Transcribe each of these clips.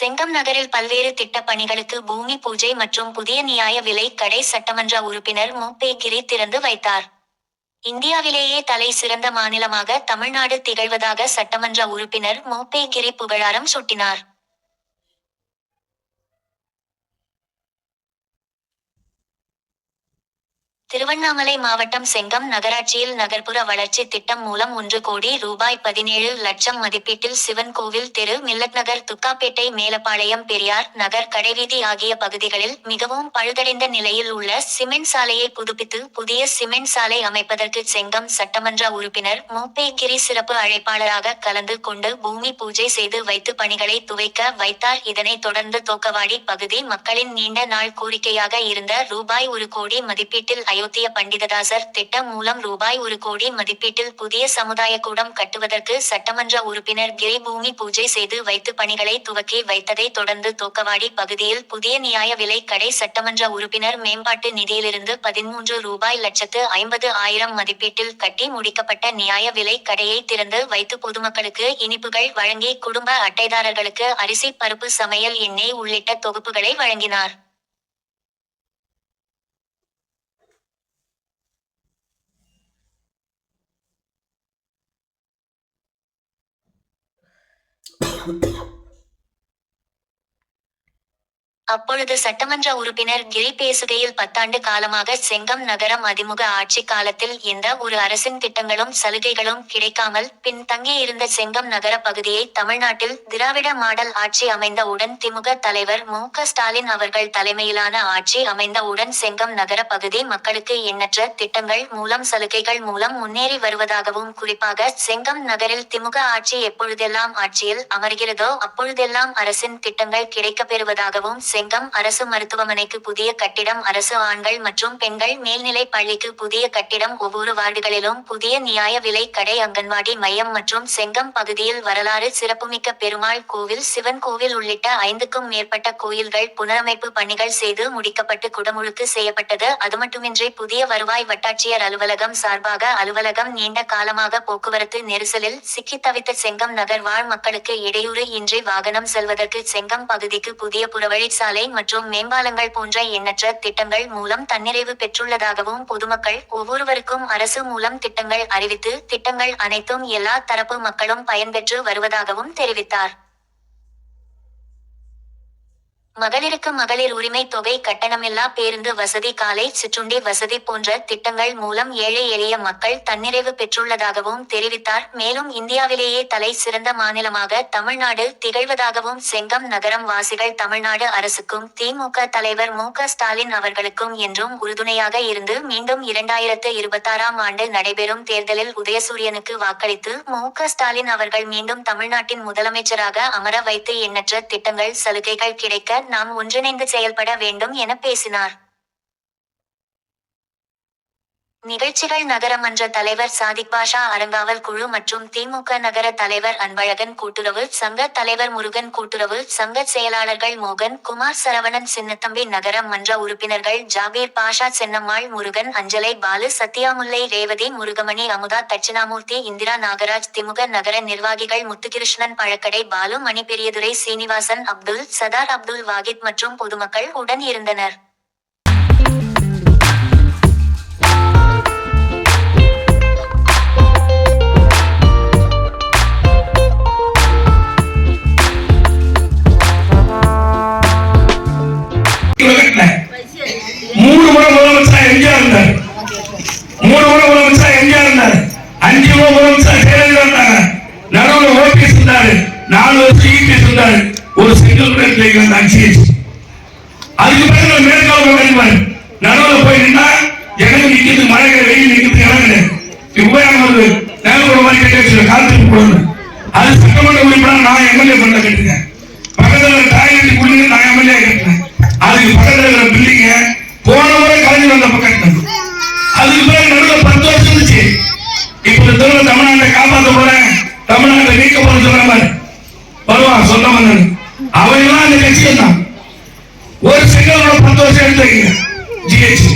செங்கம் நகரில் பல்வேறு திட்டப் பணிகளுக்கு பூமி பூஜை மற்றும் புதிய நியாய விலை கடை சட்டமன்ற உறுப்பினர் மு. கிரி திறந்து வைத்தார். இந்தியாவிலேயே தலை சிறந்த மாநிலமாக தமிழ்நாடு திகழ்வதாக சட்டமன்ற உறுப்பினர் மு. கிரி புகழாரம் சூட்டினார். திருவண்ணாமலை மாவட்டம் செங்கம் நகராட்சியில் நகர்ப்புற வளர்ச்சி திட்டம் மூலம் ஒன்று கோடி ரூபாய் பதினேழு லட்சம் மதிப்பீட்டில் சிவன் கோவில் தெரு மில்லட் நகர் துக்காப்பேட்டை மேலப்பாளையம் பெரியார் நகர் கடைவீதி ஆகிய பகுதிகளில் மிகவும் பழுதடைந்த நிலையில் உள்ள சிமெண்ட் சாலையை புதுப்பித்து புதிய சிமெண்ட் சாலை அமைப்பதற்கு செங்கம் சட்டமன்ற உறுப்பினர் மு கிரி சிறப்பு அழைப்பாளராக கலந்து கொண்டு பூமி பூஜை செய்து வைத்து பணிகளை துவைக்க வைத்தார். இதனைத் தொடர்ந்து தோக்கவாடி பகுதி மக்களின் நீண்ட நாள் கோரிக்கையாக இருந்த ரூபாய் ஒரு கோடி மதிப்பீட்டில் அயோத்திய பண்டிததாசர் திட்டம் மூலம் ரூபாய் ஒரு கோடி மதிப்பீட்டில் புதிய சமுதாய கூடம் கட்டுவதற்கு சட்டமன்ற உறுப்பினர் கிரி பூமி பூஜை செய்து வைத்து பணிகளை துவக்கி வைத்ததை தொடர்ந்து தோக்கவாடி பகுதியில் புதிய நியாய விலை கடை சட்டமன்ற உறுப்பினர் மேம்பாட்டு நிதியிலிருந்து பதிமூன்று ரூபாய் லட்சத்து ஐம்பது ஆயிரம் மதிப்பீட்டில் கட்டி முடிக்கப்பட்ட நியாய விலை கடையை திறந்து வைத்து பொதுமக்களுக்கு இனிப்புகள் வழங்கி குடும்ப அட்டைதாரர்களுக்கு அரிசி பருப்பு சமையல் எண்ணெய் உள்ளிட்ட தொகுப்புகளை வழங்கினார். Thank you. அப்பொழுது சட்டமன்ற உறுப்பினர் கிரி பேசுகையில் பத்தாண்டு காலமாக செங்கம் நகரம் அதிமுக ஆட்சி காலத்தில் எந்த ஒரு அரசின் திட்டங்களும் சலுகைகளும் கிடைக்காமல் பின் தங்கியிருந்த செங்கம் நகர பகுதியை தமிழ்நாட்டில் திராவிட மாடல் ஆட்சி அமைந்தவுடன் திமுக தலைவர் மு ஸ்டாலின் அவர்கள் தலைமையிலான ஆட்சி அமைந்தவுடன் செங்கம் நகர பகுதி மக்களுக்கு எண்ணற்ற திட்டங்கள் மூலம் சலுகைகள் மூலம் முன்னேறி வருவதாகவும் குறிப்பாக செங்கம் நகரில் திமுக ஆட்சி எப்பொழுதெல்லாம் ஆட்சியில் அமர்கிறதோ அப்பொழுதெல்லாம் அரசின் திட்டங்கள் கிடைக்க பெறுவதாகவும் செங்கம் அரசு மருத்துவமனைக்கு புதிய கட்டிடம் அரசு ஆண்கள் மற்றும் பெண்கள் மேல்நிலை பள்ளிக்கு புதிய கட்டிடம் ஒவ்வொரு வார்டுகளிலும் புதிய நியாய விலை கடை அங்கன்வாடி மையம் மற்றும் செங்கம் பகுதியில் வரலாறு சிறப்புமிக்க பெருமாள் கோவில் சிவன் கோவில் உள்ளிட்ட ஐந்துக்கும் மேற்பட்ட கோயில்கள் புனரமைப்பு பணிகள் செய்து முடிக்கப்பட்டு குடமுழுக்கு செய்யப்பட்டது. அதுமட்டுமின்றி புதிய வருவாய் வட்டாட்சியர் அலுவலகம் சார்பாக அலுவலகம் நீண்ட காலமாக போக்குவரத்து நெரிசலில் சிக்கி தவித்த செங்கம் நகர் வாழ் மக்களுக்கு இடையூறு இன்றி வாகனம் செல்வதற்கு செங்கம் பகுதிக்கு புதிய புறவழி சாலை மற்றும் மேம்பாலங்கள் போன்ற எண்ணற்ற திட்டங்கள் மூலம் தன்னிறைவு பெற்றுள்ளதாகவும் பொதுமக்கள் ஒவ்வொருவருக்கும் அரசு மூலம் திட்டங்கள் அறிவித்து திட்டங்கள் அனைத்தும் எல்லா தரப்பு மக்களும் பயன்பெற்று வருவதாகவும் தெரிவித்தார். மகளிருக்கு மகளிர் உரிமை தொகை கட்டணமில்லா பேருந்து வசதி காலை சிற்றுண்டி வசதி போன்ற திட்டங்கள் மூலம் ஏழை எளிய மக்கள் தன்னிறைவு பெற்றுள்ளதாகவும் தெரிவித்தார். மேலும் இந்தியாவிலேயே தலை சிறந்த மாநிலமாக தமிழ்நாடு திகழ்வதாகவும் செங்கம் நகரம் வாசிகள் தமிழ்நாடு அரசுக்கும் திமுக தலைவர் மு ஸ்டாலின் அவர்களுக்கும் என்றும் உறுதுணையாக இருந்து மீண்டும் இரண்டாயிரத்து இருபத்தாறாம் ஆண்டு நடைபெறும் தேர்தலில் உதயசூரியனுக்கு வாக்களித்து மு ஸ்டாலின் அவர்கள் மீண்டும் தமிழ்நாட்டின் முதலமைச்சராக அமர வைத்து எண்ணற்ற திட்டங்கள் சலுகைகள் கிடைக்க நாம் ஒன்றிணைந்து செயல்பட வேண்டும் என பேசினார். நிகழ்ச்சிகள் நகரமன்ற தலைவர் சாதிக் பாஷா அறங்காவல் குழு மற்றும் திமுக நகர தலைவர் அன்பழகன் கூட்டுறவு சங்க தலைவர் முருகன் கூட்டுறவு சங்க செயலாளர்கள் மோகன் குமார் சரவணன் சின்னத்தம்பி நகர மன்ற உறுப்பினர்கள் ஜாபீர் பாஷா சென்னம்மாள் முருகன் அஞ்சலை பாலு சத்யாமுல்லை ரேவதி முருகமணி அமுதா தட்சிணாமூர்த்தி இந்திரா நாகராஜ் திமுக நகர நிர்வாகிகள் முத்துகிருஷ்ணன் பழக்கடை பாலு மணி பெரியதுரை சீனிவாசன் அப்துல் சதார் அப்துல் வாகித் மற்றும் பொதுமக்கள் உடன் இருந்தனர். அஞ்சு முறை ஜெயலலிதா நடுவில் ஓபிஎஸ் இருந்தாரு. நாலு வருஷம் இபிஎஸ் இருந்தாரு. ஒரு சிங்கிள் கூட அந்த அஞ்சு அதுக்கு பிறகு மேற்கால கழிவாரு நடுவில் போய் நின்னா எனக்கு நிக்கிறது மழை வெயில் நிக்கிறது இறங்குது. உபயோகம் வருது நேரம் மாதிரி கட்டி காலத்துக்கு போடணும் அது சட்டமன்ற உறுப்பினர் நான் எம்எல்ஏ பண்ண கட்டுங்க வருவான் சொல்ல வந்தது அவன் அந்த கட்சியில் தான். ஒரு செங்கலோட பத்து வருஷம் எடுத்துக்கீங்க. ஜிஹெச்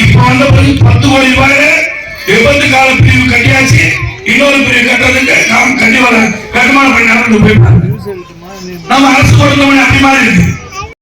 இப்ப வந்த பிறகு பத்து கோடி ரூபாயில விபத்து கால பிரிவு கட்டியாச்சு. இன்னொரு பிரிவு கட்டுறதுக்கு நாம் கண்டிப்பாக கட்டுமானம் பண்ணி நடந்து போய் பாருங்க. நம்ம அரசு கொடுத்த மாதிரி அப்படி மாதிரி